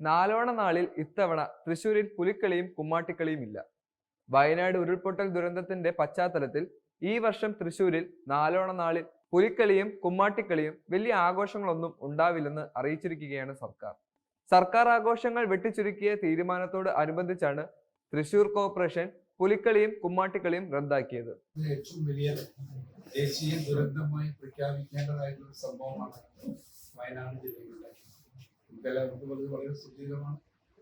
നാലോണ നാളിൽ ഇത്തവണ തൃശൂരിൽ പുലിക്കളിയും കുമ്മാട്ടിക്കളിയും ഇല്ല. വയനാട് ഉരുൾപൊട്ടൽ ദുരന്തത്തിന്റെ പശ്ചാത്തലത്തിൽ ഈ വർഷം തൃശൂരിൽ നാലോണ നാളിൽ പുലിക്കളിയും കുമ്മാട്ടിക്കളിയും വലിയ ആഘോഷങ്ങളൊന്നും ഉണ്ടാവില്ലെന്ന് അറിയിച്ചിരിക്കുകയാണ് സർക്കാർ. സർക്കാർ ആഘോഷങ്ങൾ വെട്ടിച്ചുരുക്കിയ തീരുമാനത്തോട് അനുബന്ധിച്ചാണ് തൃശൂർ കോർപ്പറേഷൻ പുലിക്കളിയും കുമ്മാട്ടിക്കളിയും റദ്ദാക്കിയത്. ദേശീയ ദുരന്തമായി പ്രഖ്യാപിക്കേണ്ടതായിട്ടുള്ള സംഭവമാണ് വയനാട് ജില്ലയിലുണ്ടായത് നമുക്കെല്ലാവർക്കും വളരെ വളരെ സുദീർഘമാണ്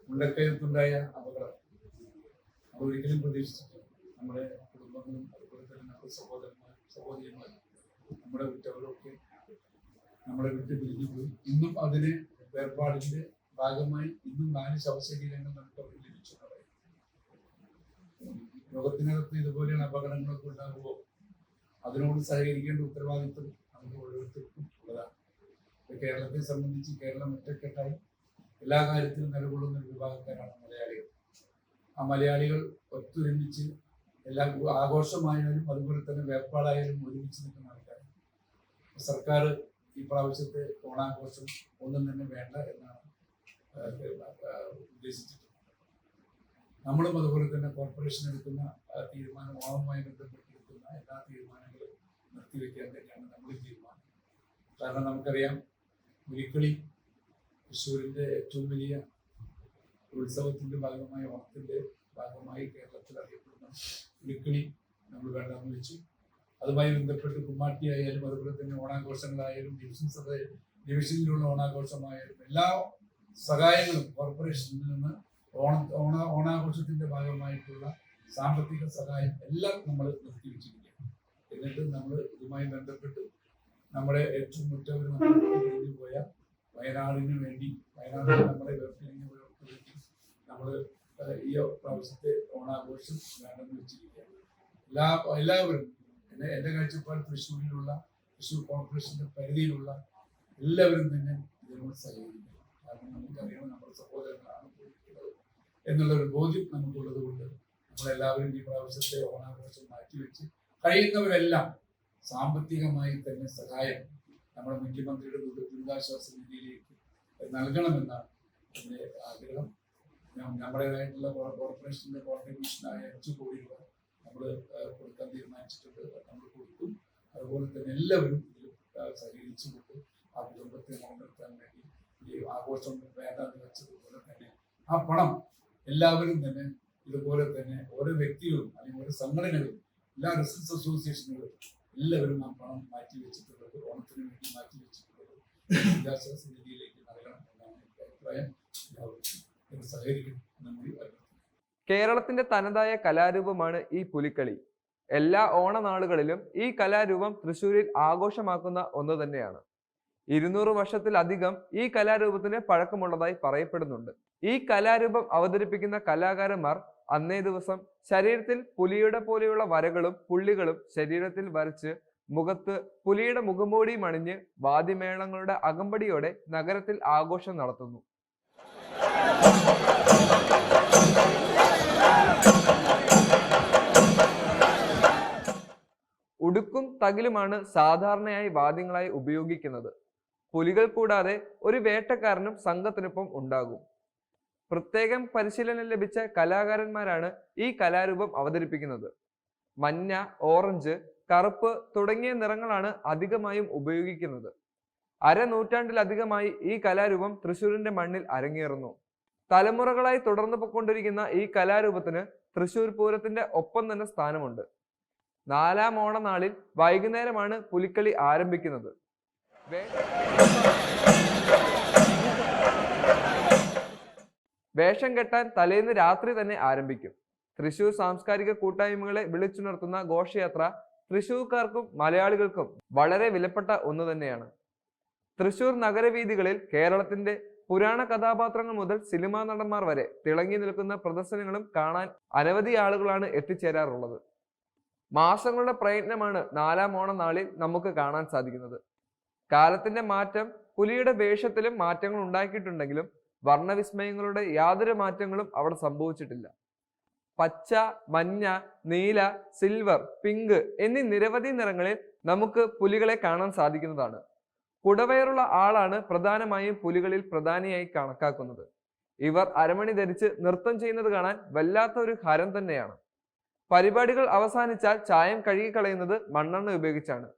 മുണ്ടക്കയത്തുണ്ടായ അപകടം നമ്മൾ ഒരിക്കലും പ്രതീക്ഷിച്ചിട്ടില്ല. നമ്മുടെ കുടുംബങ്ങളും അതുപോലെ തന്നെ നമ്മുടെ സഹോദരന്മാർ സഹോദരിമാർ നമ്മുടെ കുറ്റവരൊക്കെ നമ്മളെ വിട്ട് പിരിഞ്ഞു പോയി. ഇന്നും അതിന് വേർപാടിന്റെ ഭാഗമായി ഇന്നും നാല് ശവശരീരങ്ങൾ നമുക്ക് അവർ ലഭിച്ചിട്ടുള്ളത്. ലോകത്തിനകത്ത് ഇതുപോലെയുള്ള അപകടങ്ങളൊക്കെ ഉണ്ടാകുമ്പോൾ അതിനോട് സഹകരിക്കേണ്ട ഉത്തരവാദിത്വം നമുക്ക് കേരളത്തെ സംബന്ധിച്ച് കേരളം ഒറ്റക്കെട്ടായി എല്ലാ കാര്യത്തിലും നിലകൊള്ളുന്ന ഒരു വിഭാഗക്കാരാണ് മലയാളികൾ. ആ മലയാളികൾ ഒത്തൊരുമിച്ച് എല്ലാ ആഘോഷമായാലും അതുപോലെ തന്നെ വേർപാടായാലും ഒരുമിച്ച് നിൽക്കുന്ന ആൾക്കാർ സർക്കാർ ഈ പ്രാവശ്യത്തെ ഓണാഘോഷം ഒന്നും തന്നെ വേണ്ട എന്നാണ് ഉദ്ദേശിച്ചിട്ടുള്ളത്. നമ്മളും അതുപോലെ തന്നെ കോർപ്പറേഷൻ എടുക്കുന്ന തീരുമാനം ഓണവുമായി ബന്ധപ്പെട്ടെടുക്കുന്ന എല്ലാ തീരുമാനങ്ങളും നിർത്തിവെക്കാൻ തന്നെയാണ് നമ്മുടെ തീരുമാനം. കാരണം നമുക്കറിയാം പുലിക്കളി തൃശ്ശൂരിന്റെ ഏറ്റവും വലിയ ഉത്സവത്തിന്റെ ഭാഗമായ ഓണത്തിന്റെ ഭാഗമായി കേരളത്തിൽ അറിയപ്പെടുന്ന പുലിക്കളി നമ്മൾ വേണ്ടെന്ന് വെച്ചു അതുമായി ബന്ധപ്പെട്ട് കുമ്മാട്ടി ആയാലും അതുപോലെ തന്നെ ഓണാഘോഷങ്ങളായാലും ഡിവിഷൻ സഭ ഡിവിഷനിലുള്ള ഓണാഘോഷമായാലും എല്ലാ സഹായങ്ങളും കോർപ്പറേഷനിൽ നിന്ന് ഓണ ഓണ ഓണാഘോഷത്തിന്റെ ഭാഗമായിട്ടുള്ള സാമ്പത്തിക സഹായം എല്ലാം നമ്മൾ നിർത്തിവെച്ചിരിക്കുകയാണ്. എന്നിട്ട് നമ്മൾ ഇതുമായി ബന്ധപ്പെട്ട് നമ്മുടെ ഏറ്റവും മുറ്റവരും പോയ വയനാടിന് വേണ്ടി വയനാടിന് നമ്മുടെ വേണ്ടി നമ്മൾ ഈ പ്രാവശ്യത്തെ ഓണാഘോഷം വേണ്ടെന്ന് വെച്ചിരിക്കുകയാണ്. എല്ലാ എല്ലാവരും എന്നെ എന്റെ കാഴ്ചപ്പാട് തൃശ്ശൂരിലുള്ള തൃശ്ശൂർ കോർപ്പറേഷന്റെ പരിധിയിലുള്ള എല്ലാവരും തന്നെ ഇതിനോട് സഹകരിക്കും കാരണം നമുക്കറിയാം നമ്മുടെ സഹോദരങ്ങളാണ് എന്നുള്ളൊരു ബോധ്യം നമുക്കുള്ളത് കൊണ്ട് നമ്മളെല്ലാവരും ഈ പ്രാവശ്യത്തെ ഓണാഘോഷം മാറ്റിവെച്ച് കഴിയുന്നവരെല്ലാം സാമ്പത്തികമായി തന്നെ സഹായം നമ്മുടെ മുഖ്യമന്ത്രിയുടെ ദുരിത- ദുരിതാശ്വാസ നിധിയിലേക്ക് നൽകണമെന്നാണ് എന്റെ ആഗ്രഹം. നമ്മുടേതായിട്ടുള്ള കോർപ്പറേഷന്റെ കോൺട്രിബ്യൂഷനായ അഞ്ചു കോടി രൂപ നമ്മൾ കൊടുക്കാൻ തീരുമാനിച്ചിട്ടുണ്ട്. നമ്മൾ കൊടുക്കും. അതുപോലെ തന്നെ എല്ലാവരും ഇതിൽ ആ, സഹകരിച്ചുകൊണ്ട് ആ കുടുംബത്തെ നിലനിർത്താൻ വേണ്ടി ഈ ആഘോഷം വേണ്ടെന്ന് വെച്ചതുപോലെ തന്നെ ആ പണം എല്ലാവരും തന്നെ ഇതുപോലെ തന്നെ ഓരോ വ്യക്തികളും അല്ലെങ്കിൽ ഓരോ സംഘടനകളും എല്ലാ റെസിഡൻസ് അസോസിയേഷനുകളും എല്ലാവരും ആ പണം മാറ്റി വെച്ചിട്ടുള്ളത് ഓണത്തിന് വേണ്ടി മാറ്റി വെച്ചിട്ടുള്ളത്. ദുരിതാശ്വാസ നിധിയിലേക്ക് നൽകണം എന്നാണ് എന്റെ അഭിപ്രായം. എല്ലാവരും സഹകരിക്കണം അഭ്യർത്ഥിക്കുന്നു കേരളത്തിന്റെ തനതായ കലാരൂപമാണ് ഈ പുലിക്കളി. എല്ലാ ഓണനാളുകളിലും ഈ കലാരൂപം തൃശ്ശൂരിൽ ആഘോഷമാക്കുന്ന ഒന്ന് തന്നെയാണ്. ഇരുന്നൂറ് വർഷത്തിലധികം ഈ കലാരൂപത്തിന് പഴക്കമുള്ളതായി പറയപ്പെടുന്നുണ്ട്. ഈ കലാരൂപം അവതരിപ്പിക്കുന്ന കലാകാരന്മാർ അന്നേ ദിവസം ശരീരത്തിൽ പുലിയുടെ പോലെയുള്ള വരകളും പുള്ളികളും ശരീരത്തിൽ വരച്ച് മുഖത്ത് പുലിയുടെ മുഖംമൂടിയും അണിഞ്ഞ് വാദ്യമേളങ്ങളുടെ അകമ്പടിയോടെ നഗരത്തിൽ ആഘോഷം നടത്തുന്നു. ഉടുക്കും തകിലുമാണ് സാധാരണയായി വാദ്യങ്ങളായി ഉപയോഗിക്കുന്നത്. പുലികൾ കൂടാതെ ഒരു വേട്ടക്കാരനും സംഘത്തിനൊപ്പം ഉണ്ടാകും. പ്രത്യേകം പരിശീലനം ലഭിച്ച കലാകാരന്മാരാണ് ഈ കലാരൂപം അവതരിപ്പിക്കുന്നത്. മഞ്ഞ ഓറഞ്ച് കറുപ്പ് തുടങ്ങിയ നിറങ്ങളാണ് അധികമായും ഉപയോഗിക്കുന്നത്. അരനൂറ്റാണ്ടിലധികമായി ഈ കലാരൂപം തൃശ്ശൂരിന്റെ മണ്ണിൽ അരങ്ങേറുന്നു. തലമുറകളായി തുടർന്നു പൊക്കൊണ്ടിരിക്കുന്ന ഈ കലാരൂപത്തിന് തൃശ്ശൂർ പൂരത്തിന്റെ ഒപ്പം തന്നെ സ്ഥാനമുണ്ട്. നാലാം ഓണനാളിൽ വൈകുന്നേരമാണ് പുലിക്കളി ആരംഭിക്കുന്നത്. വേഷം കെട്ടാൻ തലേന്ന് രാത്രി തന്നെ ആരംഭിക്കും. തൃശൂർ സാംസ്കാരിക കൂട്ടായ്മകളെ വിളിച്ചുണർത്തുന്ന ഘോഷയാത്ര തൃശൂർക്കാർക്കും മലയാളികൾക്കും വളരെ വിലപ്പെട്ട ഒന്ന് തന്നെയാണ്. തൃശൂർ നഗരവീഥികളിൽ കേരളത്തിന്റെ പുരാണ കഥാപാത്രങ്ങൾ മുതൽ സിനിമാ നടന്മാർ വരെ തിളങ്ങി നിൽക്കുന്ന പ്രദർശനങ്ങളും കാണാൻ അനവധി ആളുകളാണ് എത്തിച്ചേരാറുള്ളത്. മാസങ്ങളുടെ പ്രയത്നമാണ് നാലാം ഓണം നാളിൽ നമുക്ക് കാണാൻ സാധിക്കുന്നത്. കാലത്തിന്റെ മാറ്റം പുലിയുടെ വേഷത്തിലും മാറ്റങ്ങൾ ഉണ്ടാക്കിയിട്ടുണ്ടെങ്കിലും വർണവിസ്മയങ്ങളുടെ യാതൊരു മാറ്റങ്ങളും അവിടെ സംഭവിച്ചിട്ടില്ല. പച്ച മഞ്ഞ നീല സിൽവർ പിങ്ക് എന്നീ നിരവധി നിറങ്ങളിൽ നമുക്ക് പുലികളെ കാണാൻ സാധിക്കുന്നതാണ്. കുടവയറുള്ള ആളാണ് പ്രധാനമായും പുലികളിൽ പ്രധാനിയായി കണക്കാക്കുന്നത്. ഇവർ അരമണി ധരിച്ച് നൃത്തം ചെയ്യുന്നത് കാണാൻ വല്ലാത്ത ഒരു ഹരം തന്നെയാണ്. പരിപാടികൾ അവസാനിച്ചാൽ ചായം കഴുകിക്കളയുന്നത് മണ്ണെണ്ണ ഉപയോഗിച്ചാണ്.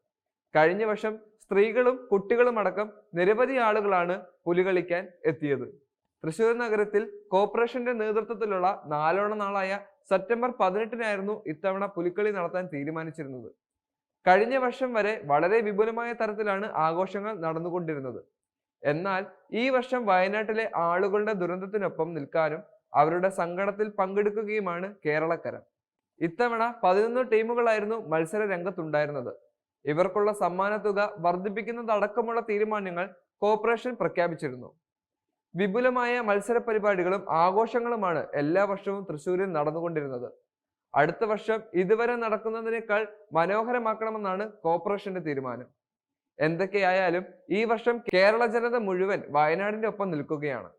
കഴിഞ്ഞ വർഷം സ്ത്രീകളും കുട്ടികളും അടക്കം നിരവധി ആളുകളാണ് പുലികളിക്കാൻ എത്തിയത്. തൃശൂർ നഗരത്തിൽ കോർപ്പറേഷന്റെ നേതൃത്വത്തിലുള്ള നാലോണ നാളായ സെപ്റ്റംബർ പതിനെട്ടിനായിരുന്നു ഇത്തവണ പുലിക്കളി നടത്താൻ തീരുമാനിച്ചിരുന്നത്. കഴിഞ്ഞ വർഷം വരെ വളരെ വിപുലമായ തരത്തിലാണ് ആഘോഷങ്ങൾ നടന്നുകൊണ്ടിരുന്നത്. എന്നാൽ ഈ വർഷം വയനാട്ടിലെ ആളുകളുടെ ദുരന്തത്തിനൊപ്പം നിൽക്കാനും അവരുടെ സങ്കടത്തിൽ പങ്കെടുക്കുകയുമാണ് കേരളക്കര. ഇത്തവണ പതിനൊന്ന് ടീമുകളായിരുന്നു മത്സര രംഗത്തുണ്ടായിരുന്നത്. ഇവർക്കുള്ള സമ്മാനത്തുക വർദ്ധിപ്പിക്കുന്നതടക്കമുള്ള തീരുമാനങ്ങൾ കോർപ്പറേഷൻ പ്രഖ്യാപിച്ചിരുന്നു. വിപുലമായ മത്സര പരിപാടികളും ആഘോഷങ്ങളുമാണ് എല്ലാ വർഷവും തൃശ്ശൂരിൽ നടന്നുകൊണ്ടിരുന്നത്. അടുത്ത വർഷം ഇതുവരെ നടക്കുന്നതിനേക്കാൾ മനോഹരമാക്കണമെന്നാണ് കോർപ്പറേഷന്റെ തീരുമാനം. എന്തൊക്കെയായാലും ഈ വർഷം കേരള ജനത മുഴുവൻ വയനാടിന്റെ ഒപ്പം നിൽക്കുകയാണ്.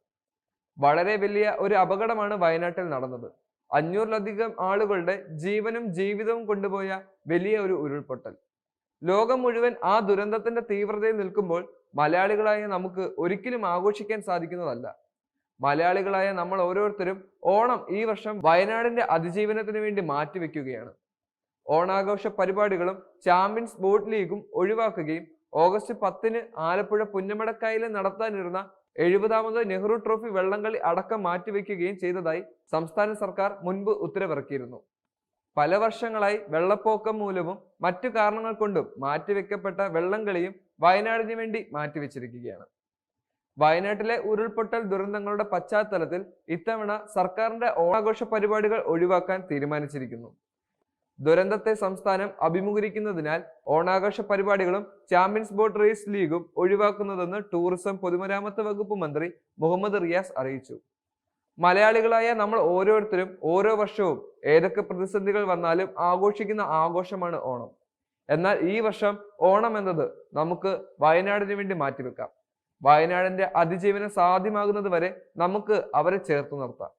വളരെ വലിയ ഒരു അപകടമാണ് വയനാട്ടിൽ നടന്നത്. അഞ്ഞൂറിലധികം ആളുകളുടെ ജീവനും ജീവിതവും കൊണ്ടുപോയ വലിയ ഒരു ഉരുൾപൊട്ടൽ. ലോകം മുഴുവൻ ആ ദുരന്തത്തിന്റെ തീവ്രതയിൽ നിൽക്കുമ്പോൾ മലയാളികളായ നമുക്ക് ഒരിക്കലും ആഘോഷിക്കാൻ സാധിക്കുന്നതല്ല. മലയാളികളായ നമ്മൾ ഓരോരുത്തരും ഓണം ഈ വർഷം വയനാടിന്റെ അതിജീവനത്തിന് വേണ്ടി മാറ്റിവെക്കുകയാണ് ഓണാഘോഷ പരിപാടികളും ചാമ്പ്യൻസ് ബോട്ട് ലീഗും ഒഴിവാക്കുകയും ഓഗസ്റ്റ് പത്തിന് ആലപ്പുഴ പുന്നമടക്കായിൽ നടത്താനിരുന്ന എഴുപതാമത് നെഹ്റു ട്രോഫി വെള്ളംകളി അടക്കം മാറ്റിവെക്കുകയും ചെയ്തതായി സംസ്ഥാന സർക്കാർ മുൻപ് ഉത്തരവിറക്കിയിരുന്നു. പല വർഷങ്ങളായി വെള്ളപ്പൊക്കം മൂലവും മറ്റു കാരണങ്ങൾ കൊണ്ടും മാറ്റിവെക്കപ്പെട്ട വെള്ളംകളിയും വയനാടിന് വേണ്ടി മാറ്റിവെച്ചിരിക്കുകയാണ് വയനാട്ടിലെ ഉരുൾപൊട്ടൽ ദുരന്തങ്ങളുടെ പശ്ചാത്തലത്തിൽ ഇത്തവണ സർക്കാരിന്റെ ഓണാഘോഷ പരിപാടികൾ ഒഴിവാക്കാൻ തീരുമാനിച്ചിരിക്കുന്നു. ദുരന്തത്തെ സംസ്ഥാനം അഭിമുഖീകരിക്കുന്നതിനാൽ ഓണാഘോഷ പരിപാടികളും ചാമ്പ്യൻസ് ബോട്ട് റേസ് ലീഗും ഒഴിവാക്കുന്നതെന്ന് ടൂറിസം പൊതുമരാമത്ത് വകുപ്പ് മന്ത്രി മുഹമ്മദ് റിയാസ് അറിയിച്ചു. മലയാളികളായ നമ്മൾ ഓരോരുത്തരും ഓരോ വർഷവും ഏതൊക്കെ പ്രതിസന്ധികൾ വന്നാലും ആഘോഷിക്കുന്ന ആഘോഷമാണ് ഓണം. എന്നാൽ ഈ വർഷം ഓണം എന്നത് നമുക്ക് വയനാടിന് വേണ്ടി മാറ്റിവെക്കാം വയനാടിന്റെ അതിജീവനം സാധ്യമാകുന്നത് വരെ നമുക്ക് അവരെ ചേർത്ത് നിർത്താം.